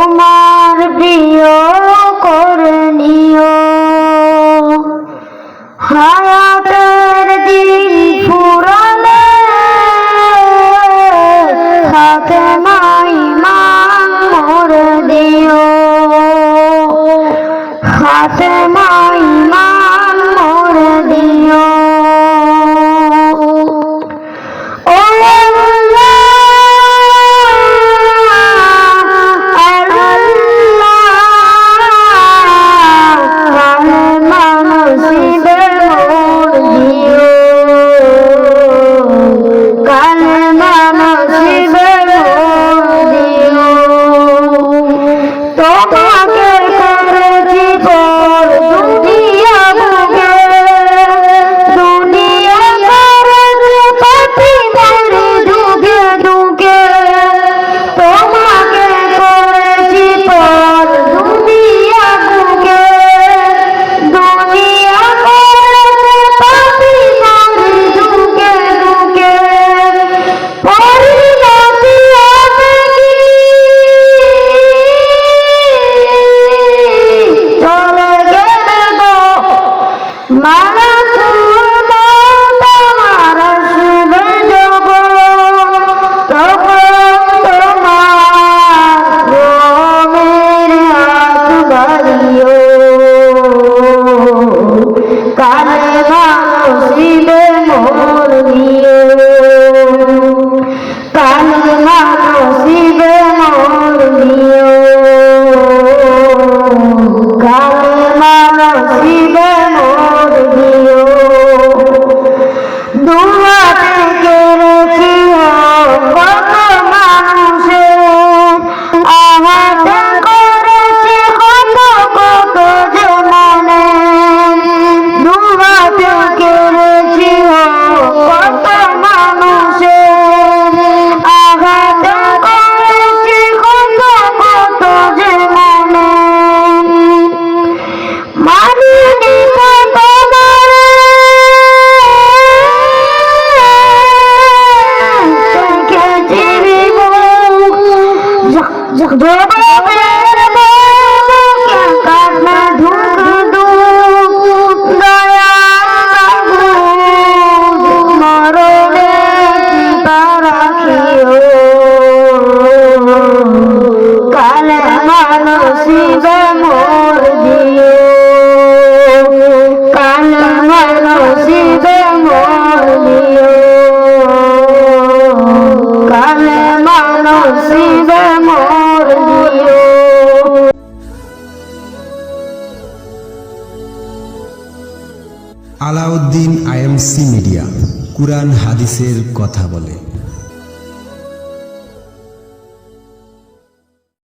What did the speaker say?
Oh my. نصيبا Alauddin I am Alauddin IMC media Quran হাদিসের কথা বলে।